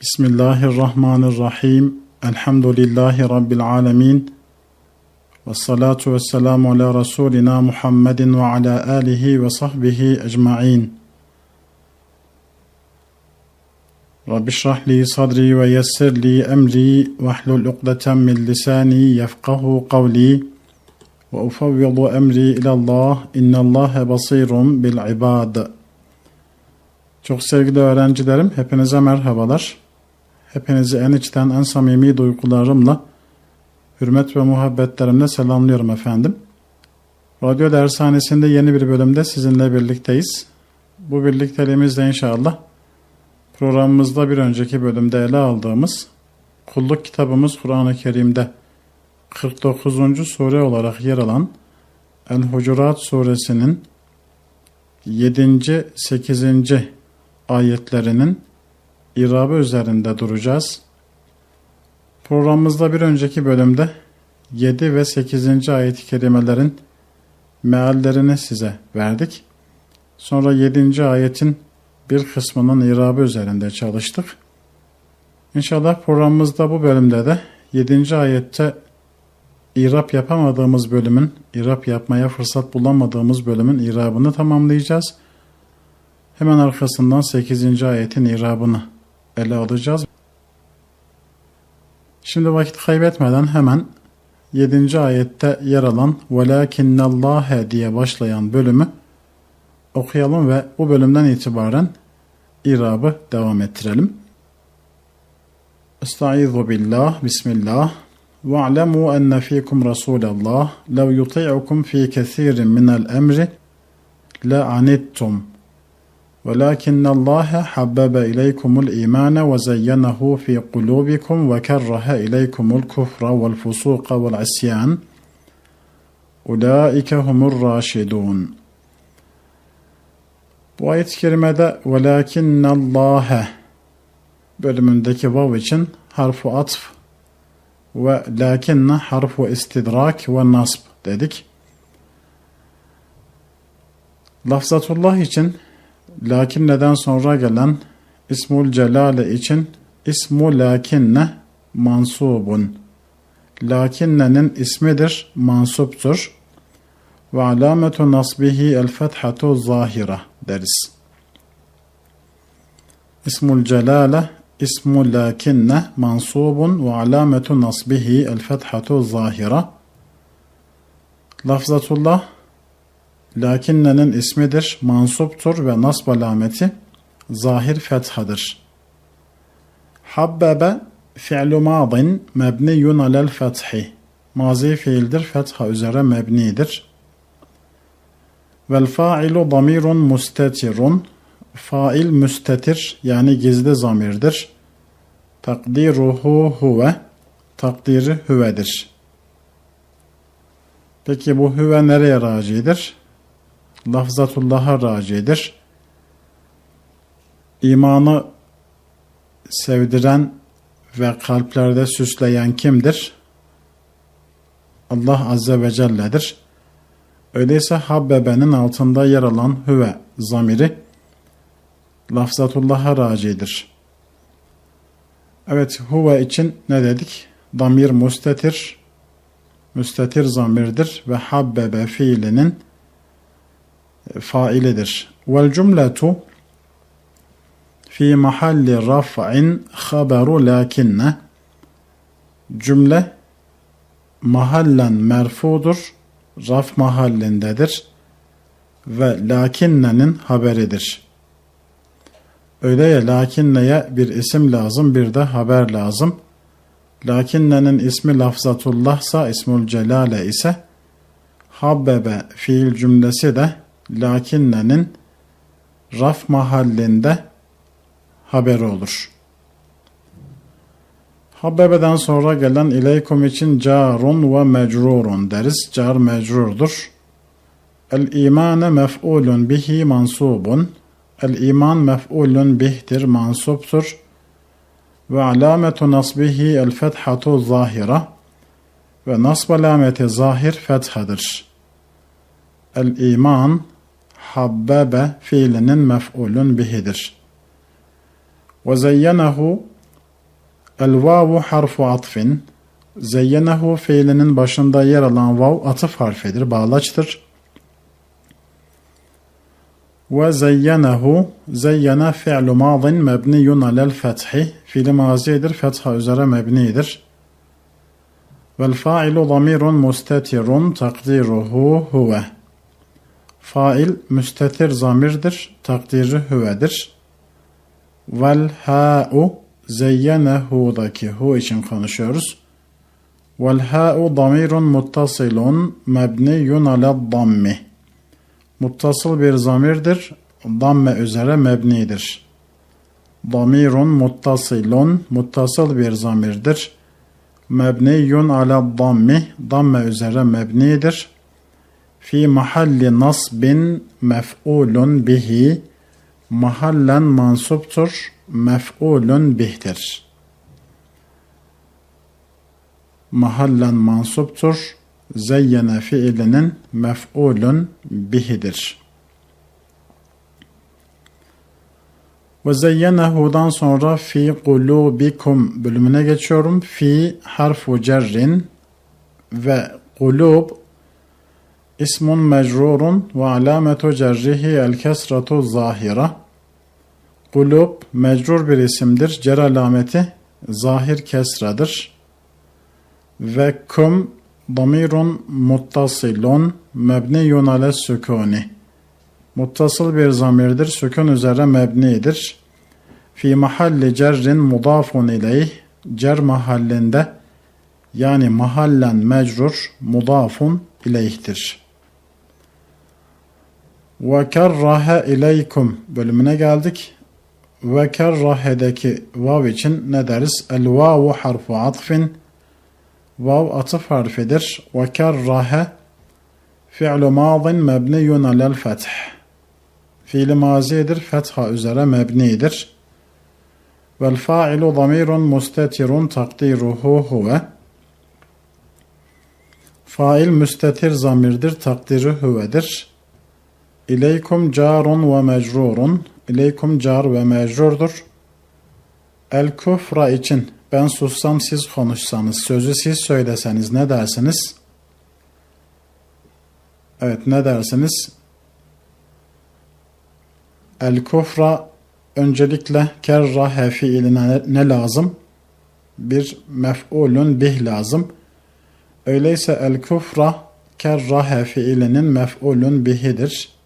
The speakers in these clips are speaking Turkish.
Bismillahirrahmanirrahim. Elhamdülillahi Rabbil alemin. Ve salatu ve selamu ala Resulina Muhammedin ve ala alihi ve sahbihi ecma'in. Rabbi şrah li sadri ve yessir li emri ve hlul uqdeten min lisani yefkahu kavli ve ufavvidu emri ilallah innallâhe basirun bil ibad. Çok sevgili öğrencilerim, hepinize merhabalar. Hepinizi en içten, en samimi duygularımla, hürmet ve muhabbetlerimle selamlıyorum efendim. Radyo dershanesinde yeni bir bölümde sizinle birlikteyiz. Bu birlikteliğimizde inşallah programımızda bir önceki bölümde ele aldığımız kulluk kitabımız Kur'an-ı Kerim'de 49. sure olarak yer alan El-Hucurat suresinin 7. 8. ayetlerinin irabı üzerinde duracağız. Programımızda bir önceki bölümde 7 ve 8. ayet-i kerimelerin meallerini size verdik. Sonra 7. ayetin bir kısmının irabı üzerinde çalıştık. İnşallah programımızda bu bölümde de 7. ayette irap yapamadığımız bölümün, irap yapmaya fırsat bulamadığımız bölümün irabını tamamlayacağız. Hemen arkasından 8. ayetin irabını ele alacağız. Şimdi vakit kaybetmeden hemen 7. ayette yer alan وَلَاكِنَّ diye başlayan bölümü okuyalım ve bu bölümden itibaren irabı devam ettirelim. Estaizu billah, bismillah. وَاعْلَمُوا أَنَّ ف۪يكُمْ رَسُولَ اللّٰهِ لَوْ يُطِعُكُمْ ف۪ي كَثِيرٍ مِنَ الْأَمْرِ لَعَنِتُّمْ ولكن الله حبب إليكم الإيمان وزينه في قلوبكم وكره إليكم الكفر والفسوق والعصيان أولئك هم الراشدون Bu ayet-i kerimede velakinnallâhe bölümündeki vav için harfu atf ve lakinne harfu istidrak ve nasb dedik. Lafzatullah için lakin neden sonra gelen ismul celale için ismu lakinne mansubun. Lakinnenin ismidir, mansuptur. Ve alametu nasbihi el fethatu zahira deriz. İsmul celale ismu lakinne mansubun ve alametu nasbihi el fethatu zahira. Lafzatullah Lakinnenin ismidir, mansuptur ve nasb alameti zahir fethadır. Habbebe fi'lu madin mebniyun alel fethi. Mazi fiildir, fetha üzere mebnidir. Vel fa'ilu damirun mustetirun. Fail müstetir yani gizli zamirdir. Takdiruhu huve. Takdiri hüvedir. Peki bu hüve nereye racidir? Lafzatullah'a racidir. İmanı sevdiren ve kalplerde süsleyen kimdir? Allah Azze ve Celle'dir. Öyleyse Habbebe'nin altında yer alan hüve zamiri lafzatullah'a racidir. Evet huve için ne dedik? Damir müstetir, müstetir zamirdir ve habbebe fiilinin failidir. Vel cümletu fi mahalli raf'in haberu lakinne cümle mahallen merfudur, raf mahallindedir ve lakinnenin haberidir. Öyle ya lakinneye bir isim lazım bir de haber lazım. Lakinnenin ismi lafzatullahsa ismul celale ise habbebe fiil cümlesi de lakinnenin raf mahallinde haberi olur. Habebeden sonra gelen ileykum için carun ve mecrurun deriz. Car mecrurdur. El imane mef'ulun bihi mansubun. El iman mef'ulun bihtir, mansuptur. Ve alametu nasbihi el fethatu zahira. Ve nasb alameti zahir fethadır. El iman habbebe fiilinin mef'ulun bihidir. Ve zeyyenehu El vavu harfu atfin. Zeyyenehu fiilinin başında yer alan vav atıf harfidir, bağlaçtır. Ve zeyyenehu zeyyene fi'lu madin mebniyun alel fethi. Fiili mazidir, fetha üzere mebnidir. Vel fa'ilu zamirun mustetirun takdiruhu huve. Fail müstetir zamirdir, takdiri huvedir. Vel ha'u zeyyenehu'daki hu için konuşuyoruz. Vel ha'u damirun muttasilun mebniyun ala dammi. Muttasıl bir zamirdir, damme üzere mebnidir. Damirun muttasilun muttasıl bir zamirdir. Mebniyun ala dammi damme üzere mebnidir. Fi mahalli nasbin mef'ulun bihi mahallen mansuptur mef'ulun bihtir. Mahallen mansuptur zeyyene fiilinin mef'ulun bihidir. Ve zeyyenehu'dan sonra fi kulubikum bölümüne geçiyorum. Fi harfu cerrin ve kulub ismun mecrurun ve alametu cerrihi el kesratu zahira. Kulub mecrur bir isimdir. Cer alameti zahir kesradır. Ve kum damirun muttasilun mebniyun ale sükuni. Muttasıl bir zamirdir. Sükun üzere mebnidir. Fi mahalli cerrin mudafun ileyh. Cer mahallinde yani mahallen mecrur mudafun ileyhtir. Ve kerrahe ileykum bölümüne geldik. Ve kerrahe'deki vav için ne deriz? El vavu harfu atfin. Vav atıf harfidir. Ve kerrahe fi'lu madin mebniyun alel feth. Fiili mazidir, fetha üzere mebnidir. Vel fa'ilu zamirun mustetirun takdiruhu huve. Fail müstetir zamirdir, takdiri huvedir. İleykum carun ve mecrurun. İleykum car ve mecrurdur. El kufra için ben sussam siz konuşsanız, sözü siz söyleseniz ne dersiniz? Evet ne dersiniz? El kufra öncelikle kerrahe fiiline ne lazım? Bir mef'ulun bih lazım. Öyleyse el kufra kerrahe fiilinin mef'ulun bihidir.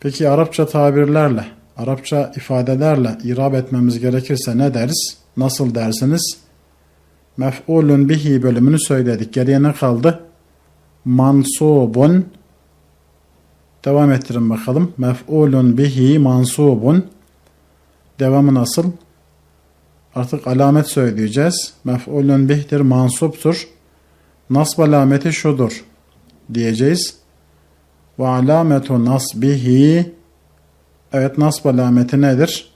Peki Arapça tabirlerle, Arapça ifadelerle irab etmemiz gerekirse ne deriz? Nasıl dersiniz? Mef'ulun bihi bölümünü söyledik. Geriye ne kaldı? Mansubun Devam ettirin bakalım. Mef'ulun bihi mansubun. Devamı nasıl? Artık alamet söyleyeceğiz. Mef'ulun bihtir, mansuptur. Nasb alameti şudur diyeceğiz. Ve alametu nasbihi Evet nasb alameti nedir?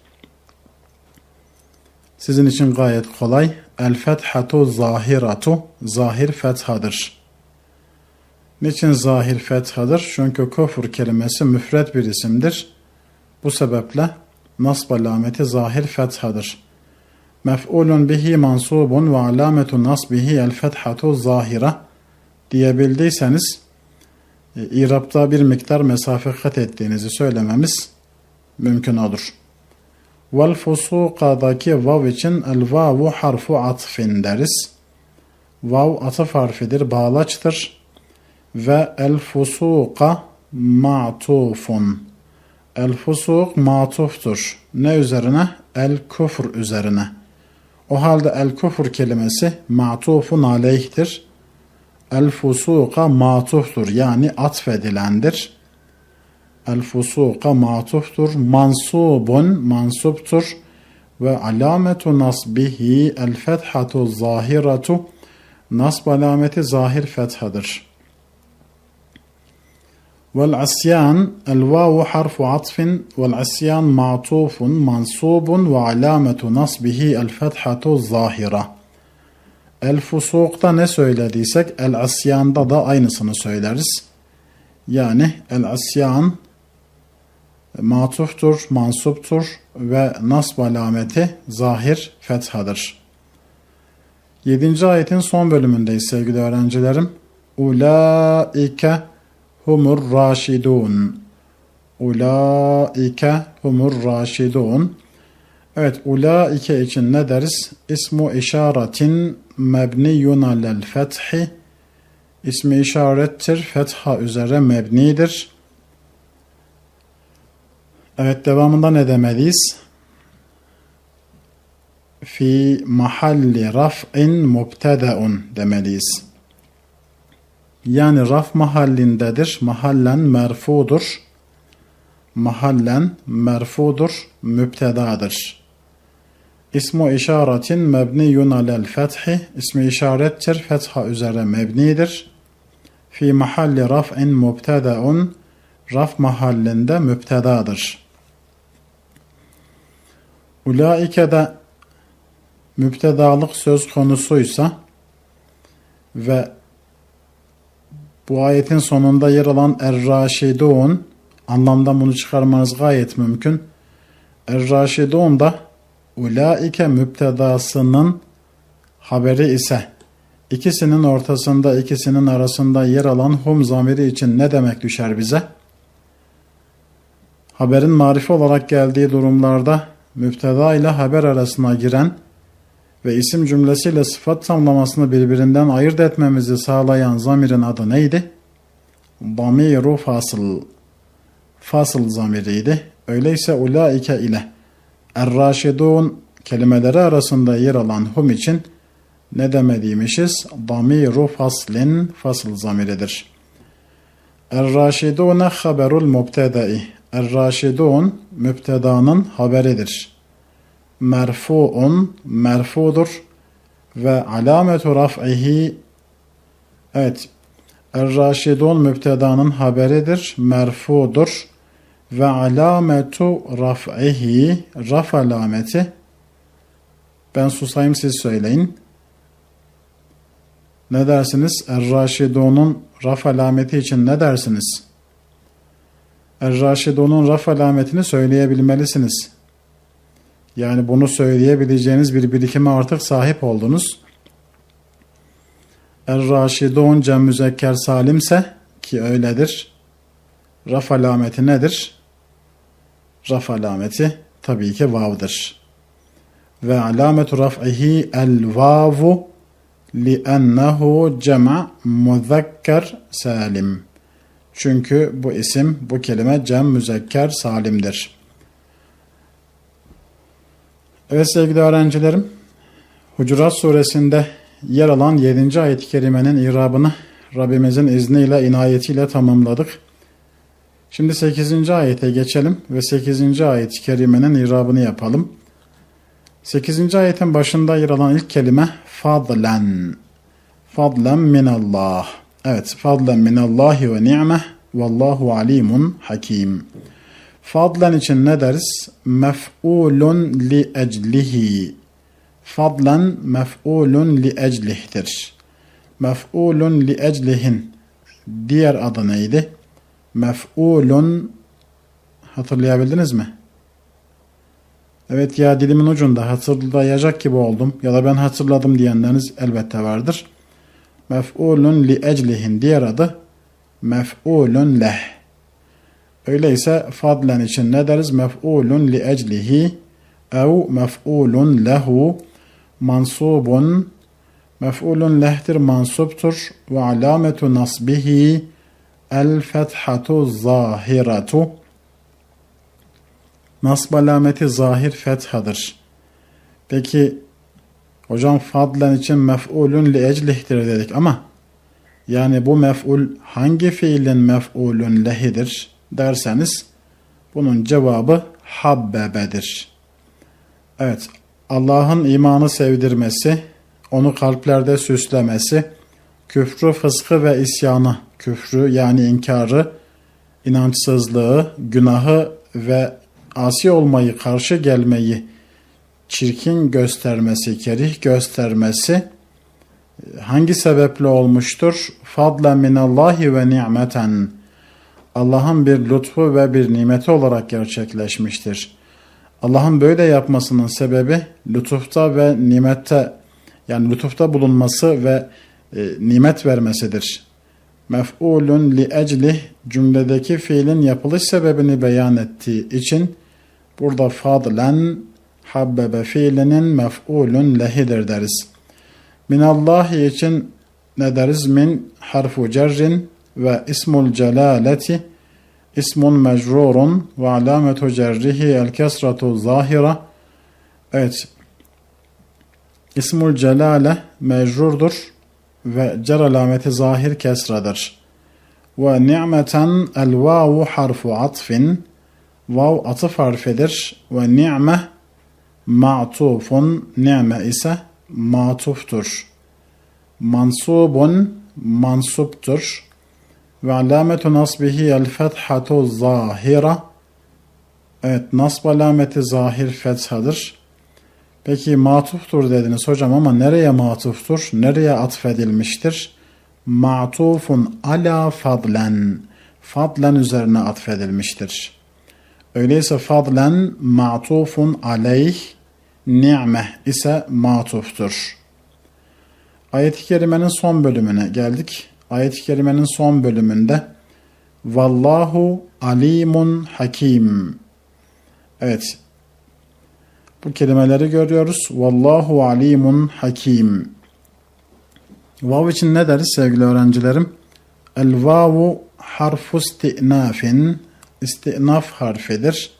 Sizin için gayet kolay. El fethatu zahiratu zahir fethadır. Niçin zahir fethadır? Çünkü kufur kelimesi müfred bir isimdir. Bu sebeple nasb alameti zahir fethadır. Mef'ulun bihi mansubun ve alametu nasbihi el fethatu zahira diyebildiyseniz İrab'da bir miktar mesafe kat ettiğinizi söylememiz mümkün olur. Vel fusuka'daki vav için el vavu harfu atfin deriz. Vav atıf harfidir, bağlaçtır ve el fusuka ma'tufun. El fusuk matuftur. Ne üzerine? El kufr üzerine. O halde el kufr kelimesi ma'tufun aleyhtir. El fusuka matuftur yani atfedilendir. El fusuka matuftur. Mansubun mansuptur. Ve alametu nasbihi el fethatu zahiratu. Nasb alameti zahir fethadır. والعصيان الواو حرف عطف والعصيان معطوف منصوب وعلامة نصبه الفتحة الظاهرة El fusukta ne söylediysek el asyanda da aynısını söyleriz. Yani el asyan matuftur, mansuptur ve nasb alameti zahir fethadır. 7. ayetin son bölümündeyiz sevgili öğrencilerim. Ulaike humur raşidun. Ulaike humur raşidun. Evet, ulaike için ne deriz? İsmu işaretin mebniyun alel fethi. İsmi işarettir, fetha üzere mebnidir. Evet, devamında ne demeliyiz? Fi mahalli raf'in mubtedaun demeliyiz. Yani raf mahallindedir, mahallen merfudur. Mahallen merfudur, müptedadır. İsmu işaretin mebniyun alel fethi. İsmi işarettir, fetha üzere mebnidir. Fi mahalli raf'in mubtedaun. Raf mahallinde müptedadır. Ulaike de müptedalık söz konusuysa ve bu ayetin sonunda yer alan Er-Raşidun anlamda bunu çıkarmanız gayet mümkün. Er-Raşidun da ulaike müptedasının haberi ise ikisinin ortasında ikisinin arasında yer alan hum zamiri için ne demek düşer bize? Haberin marifi olarak geldiği durumlarda müpteda ile haber arasına giren ve isim cümlesiyle sıfat tamlamasını birbirinden ayırt etmemizi sağlayan zamirin adı neydi? Damiru fasıl. Fasıl zamiriydi. Öyleyse ulaike ile Er-Raşidun kelimeleri arasında yer alan hum için ne demediğimişiz? Damiru faslin fasıl zamiridir. Er-Raşidune haberul mubtedai. Er-Raşidun müptedanın haberidir. Merfuun merfudur ve alametu raf'ihi evet Er-Raşidun müptedanın haberidir, merfudur ve alametu raf'ihi raf alameti ben susayım siz söyleyin. Ne dersiniz? Er-Raşidun'un raf alameti için ne dersiniz? Er-Raşidun'un raf alametini söyleyebilmelisiniz. Yani bunu söyleyebileceğiniz bir birikime artık sahip oldunuz. Er-Raşidun cem müzekker salimse ki öyledir. Raf alameti nedir? Raf alameti tabii ki vav'dır. Ve alametu raf'ihi el vavu li'ennehu cema muzakker salim. Çünkü bu isim, bu kelime cem müzekker salimdir. Evet sevgili öğrencilerim, Hucurat suresinde yer alan 7. ayet-i kerimenin irabını Rabbimizin izniyle, inayetiyle tamamladık. Şimdi 8. ayete geçelim ve 8. ayet-i kerimenin irabını yapalım. 8. ayetin başında yer alan ilk kelime fadlen. Fadlen minallah. Evet, fadlen minallahi ve ni'meh vallahu alimun hakim. Fadlen için ne deriz? Mef'ulun li eclihi. Fadlen mef'ulun li eclihtir. Mef'ulun li eclihin. Diğer adı neydi? Mef'ulun hatırlayabildiniz mi? Evet ya dilimin ucunda hatırlayacak gibi oldum ya da ben hatırladım diyenleriniz elbette vardır. Mef'ulun li eclihin diğer adı mef'ulun leh. Öyleyse fadlen için ne deriz? Mef'ulun li eclihi ev mef'ulun lehu mansubun mef'ulun lehtir mansuptur ve alametu nasbihi el fethatu zahiretu nasb alameti zahir fethadır. Peki hocam fadlen için mef'ulun li eclihtir dedik ama yani bu mef'ul hangi fiilin mef'ulun lehidir derseniz bunun cevabı habbebedir. Evet Allah'ın imanı sevdirmesi, onu kalplerde süslemesi, küfrü, fıskı ve isyanı, küfrü yani inkarı, inançsızlığı, günahı ve asi olmayı, karşı gelmeyi çirkin göstermesi, kerih göstermesi hangi sebeple olmuştur? Fadla minallahi ve ni'meten. Allah'ın bir lütfu ve bir nimeti olarak gerçekleşmiştir. Allah'ın böyle yapmasının sebebi lütufta ve nimette Yani lütufta bulunması ve e, nimet vermesidir. Mef'ulun li eclih cümledeki fiilin yapılış sebebini beyan ettiği için burada fadlen habbebe fiilinin mef'ulun lehidir deriz. Minallahi için ne deriz? Min harfu cerrin ve ismul celaleti ismun mecrurun ve alametu cerrihi el kesratu zahira evet ismul celale mecrurdur ve cer alameti zahir kesradır. Ve ni'meten el vavu harfu atfin vav atıf harfidir ve ni'me ma'tufun ni'me ise matuftur. Mansubun mansuptur. Ve alametu nasbihi el fethatu zahira. Evet nasb alameti zahir fethadır. Peki matuftur dediniz hocam ama nereye matuftur? Nereye atfedilmiştir? Matufun ala fadlen. Fadlen üzerine atfedilmiştir. Öyleyse fadlen matufun aleyh ni'meh ise matuftur. Ayet-i kerimenin son bölümüne geldik. Ayet-i kerimenin son bölümünde Vallahu alimun hakim. Evet. Bu kelimeleri görüyoruz. Vallahu alimun hakim. Vav için ne deriz sevgili öğrencilerim? El vavu harfu istinafin. İstinaf harfidir.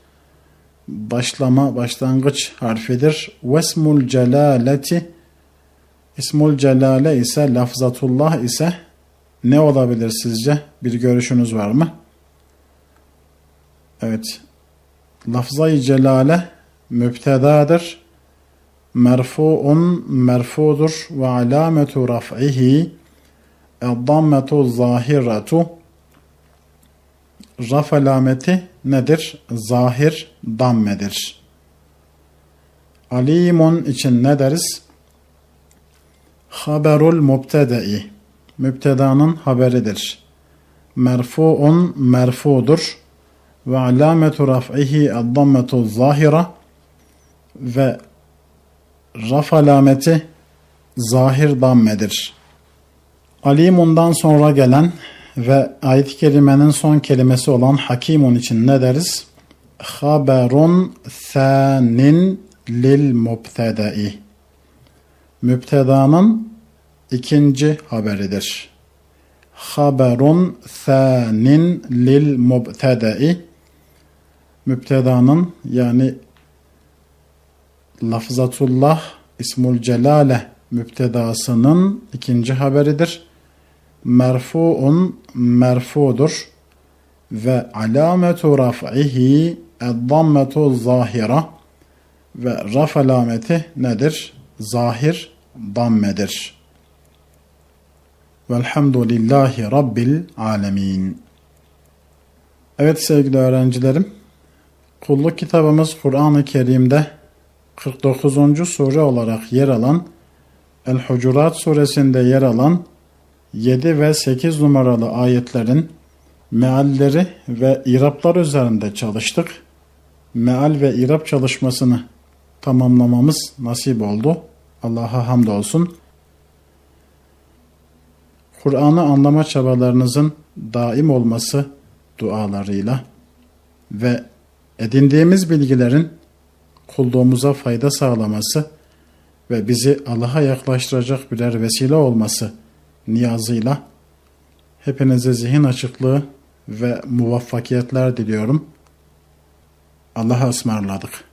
Başlama, başlangıç harfidir. Vesmul celaleti İsmul celale ise lafzatullah ise ne olabilir sizce? Bir görüşünüz var mı? Evet. Lafzayı celale mübtedadır. Merfu'un merfudur ve alametu raf'ihi eddammetu zahiretu raf alameti nedir? Zahir dammedir. Alimun için ne deriz? Haberul mubtedai mübtedanın haberidir. Merfu'un merfudur ve alametu raf'ihi eddammetu zahira ve raf alameti zahir dammedir. Alimundan sonra gelen ve ayet-i kerimenin son kelimesi olan hakimun için ne deriz? Haberun thanin lil mubtedai. Mübtedanın ikinci haberidir. Haberun thanin lil mubtedai. Mübtedanın yani lafzatullah ismul celale müptedasının ikinci haberidir. Merfuun merfudur ve alametu raf'ihi eddammetu zahira ve raf alameti nedir? Zahir dammedir. Velhamdülillahi Rabbil alemin. Evet sevgili öğrencilerim, kulluk kitabımız Kur'an-ı Kerim'de 49. sure olarak yer alan El-Hucurat suresinde yer alan 7 ve 8 numaralı ayetlerin mealleri ve iraplar üzerinde çalıştık. Meal ve irap çalışmasını tamamlamamız nasip oldu. Allah'a hamdolsun. Kur'an'ı anlama çabalarınızın daim olması dualarıyla ve edindiğimiz bilgilerin kulluğumuza fayda sağlaması ve bizi Allah'a yaklaştıracak birer vesile olması niyazıyla hepinize zihin açıklığı ve muvaffakiyetler diliyorum. Allah'a ısmarladık.